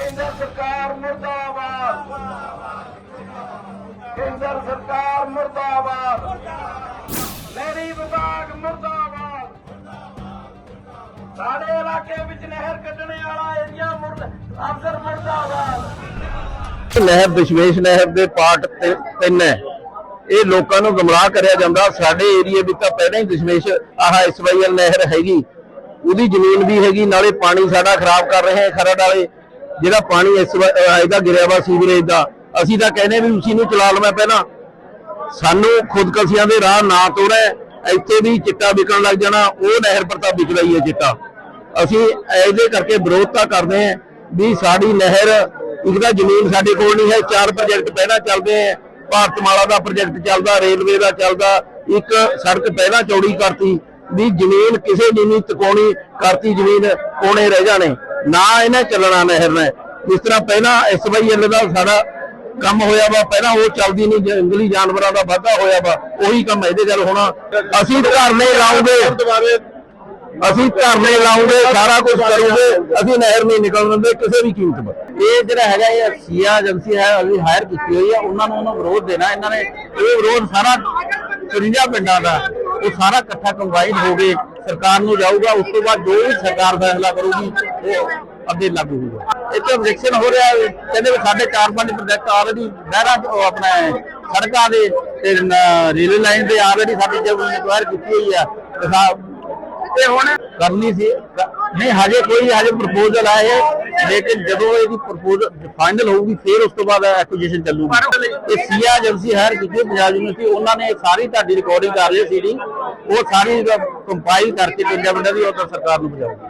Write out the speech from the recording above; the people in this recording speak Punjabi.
ਕੇਂਦਰ ਸਰਕਾਰ ਮੁਰਦਾਬਾਦ। ਕੇਂਦਰ ਸਰਕਾਰ ਮੁਰਦਾਬਾਦ। ਨਹਿਰੀ ਵਿਭਾਗ ਮੁਰਦਾਬਾਦ। ਸਾਡੇ ਇਲਾਕੇ ਵਿੱਚ ਨਹਿਰ ਕੱਢਣੇ ਵਾਲਾ ਏਰੀਆ ਮੁਰਦ ਅਫਸਰ ਮੁਰਦਾਬਾਦ। ਨਹਿਰ ਦਸ਼ਮੇਸ਼ ਨਹਿਰ ਦੇ ਪਾਰਟ 3 ਹੈ। ਇਹ ਲੋਕਾਂ ਨੂੰ ਗਮਰਾਹ ਕਰਿਆ ਜਾਂਦਾ। ਸਾਡੇ ਏਰੀਏ ਵਿੱਚ ਤਾਂ ਪਹਿਲਾਂ ਹੀ ਦਸ਼ਮੇਸ਼ ਆਹ ਐਸਵਾਈਐਲ ਨਹਿਰ ਹੈਗੀ। ਉਹਦੀ ਜ਼ਮੀਨ ਵੀ ਹੈਗੀ। ਨਾਲੇ ਪਾਣੀ ਸਾਡਾ ਖਰਾਬ ਕਰ ਰਹੇ ਖਰੜ ਵਾਲੇ। ਜਿਹੜਾ ਪਾਣੀ ਇਸ ਵਾ- ਇਹਦਾ ਗਿਰਿਆ ਵਾ ਸੀਵਰੇਜ ਦਾ, ਅਸੀਂ ਤਾਂ ਕਹਿੰਦੇ ਵੀ ਉਸੀ ਨੂੰ ਚਲਾ ਲਵਾਂ ਪਹਿਲਾਂ। ਸਾਨੂੰ ਖੁਦਕਸ਼ੀਆਂ ਦੇ ਰਾਹ ਨਾ ਤੋੜੈ ਇੱਥੇ ਵੀ ਚਿੱਟਾ ਵਿਕਣ ਲੱਗ ਜਾਣਾ, ਉਹ ਨਹਿਰ ਪਰ ਤਾਂ ਵਿਕਦਾ ਹੀ ਹੈ ਚਿੱਟਾ। ਅਸੀਂ ਇਹਦੇ ਕਰਕੇ ਵਿਰੋਧ ਤਾਂ ਕਰਦੇ ਹਾਂ ਵੀ ਸਾਡੀ ਨਹਿਰ, ਇੱਕ ਤਾਂ ਜ਼ਮੀਨ ਸਾਡੇ ਕੋਲ ਨਹੀਂ ਹੈ, ਚਾਰ ਪ੍ਰੋਜੈਕਟ ਪਹਿਲਾਂ ਚੱਲਦੇ ਹੈ। ਭਾਰਤਮਾਲਾ ਦਾ ਪ੍ਰੋਜੈਕਟ ਚੱਲਦਾ, ਰੇਲਵੇ ਦਾ ਚੱਲਦਾ, ਇੱਕ ਸੜਕ ਪਹਿਲਾਂ ਚੌੜੀ ਕਰਤੀ, ਵੀ ਜ਼ਮੀਨ ਕਿਸੇ ਦੀ ਨਹੀਂ ਤਕੋਣੀ ਕਰਤੀ ਜ਼ਮੀਨ ਕੋਣੇ ਰਹਿ ਜਾਣੇ। ਨਾ ਇਹਨੇ ਚੱਲਣਾ ਨਹਿਰ ਨੇ। ਜਿਸ ਤਰ੍ਹਾਂ ਪਹਿਲਾਂ ਐਸਵਾਈਐਲ ਦਾ ਸਾਡਾ ਕੰਮ ਹੋਇਆ ਵਾ। ਪਹਿਲਾਂ ਉਹ ਚੱਲਦੀ ਨਹੀਂ ਜੰਗਲੀ ਜਾਨਵਰਾਂ ਦਾ ਵਾਧਾ ਹੋਇਆ ਵਾ, ਉਹੀ ਕੰਮ ਇਹਦੇ ਗੱਲ ਹੋਣਾ। ਅਸੀਂ ਧਰਨੇ ਲਾਉਂਗੇ ਅਸੀਂ ਧਰਨੇ ਲਾਉਂਗੇ ਸਾਰਾ ਕੁਝ ਕਰੂਗੇ। ਅਸੀਂ ਨਹਿਰ ਨਹੀਂ ਨਿਕਲਣ ਦਿੰਦੇ, ਕਿਸੇ ਵੀ ਕੀਮਤ ਪਰ। ਇਹ ਜਿਹੜਾ ਹੈਗਾ, ਇਹ ਸੀਆ ਏਜੰਸੀ ਹੈ, ਅਸੀਂ ਹਾਇਰ ਕੀਤੀ ਹੋਈ ਹੈ ਉਹਨਾਂ ਨੂੰ ਉਹਨਾਂ ਵਿਰੋਧ ਦੇਣਾ। ਇਹਨਾਂ ਨੇ ਇਹ ਵਿਰੋਧ ਸਾਰਾ 53 ਪਿੰਡਾਂ ਦਾ। ਉਹ ਸਾਰਾ ਇਕੱਠਾ ਕੰਬਾਈਨ ਹੋ ਗਏ ਸਰਕਾਰ ਨੂੰ ਜਾਊਗਾ। ਉਸ ਤੋਂ ਬਾਅਦ ਜੋ ਵੀ ਸਰਕਾਰ ਫੈਸਲਾ ਕਰੂਗੀ ਉਹ ਅੱਗੇ ਲਾਗੂ ਹੋਊਗਾ ਇੱਥੇ ਵਿਕਸਨ ਹੋ ਰਿਹਾ ਹੈ। ਕਹਿੰਦੇ ਵੀ ਸਾਡੇ 4-5 ਪ੍ਰੋਜੈਕਟ ਆਲਰੇਡੀ ਨਹਿਰਾਂ ਉਹ ਆਪਣਾ ਸੜਕਾਂ ਦੇ ਤੇ ਰੇਲਵੇ ਲਾਈਨ ਤੇ ਆਲਰੇਡੀ ਸਾਡੀ ਜਬ ਇਨਕੁਆਇਰ ਕੀਤੀ ਹੋਈ ਆ ਤੇ ਹੁਣ? ਕਰਨੀ ਸੀ। ਨਹੀਂ ਹਜੇ ਕੋਈ ਹਜੇ ਪ੍ਰਪੋਜ਼ਲ ਆਏ ਲੇਕਿਨ ਜਦੋਂ ਇਹਦੀ ਪ੍ਰਪੋਜ਼ਲ ਫਾਈਨਲ ਹੋਊਗੀ ਫਿਰ ਉਸ ਤੋਂ ਬਾਅਦ ਐਕੁਜੀਸ਼ਨ ਚੱਲੂਗੀ। ਇਹ ਸੀਆ ਏਜੰਸੀ ਹਾਇਰ ਕੀਤੀ ਪੰਜਾਬ ਯੂਨੀਵਰਸਿਟੀ ਉਹਨਾਂ ਨੇ ਸਾਰੀ ਤੁਹਾਡੀ ਰਿਕਾਰਡਿੰਗ ਕਰ ਲਈ ਸੀਡੀ ਉਹ ਸਾਰੀ ਕੰਪਾਈਲ ਕਰਕੇ ਪੰਜਾਂ ਪਿੰਡਾਂ ਦੀ ਉਹ ਸਰਕਾਰ ਨੂੰ ਪਹੁੰਚਾਊਗੀ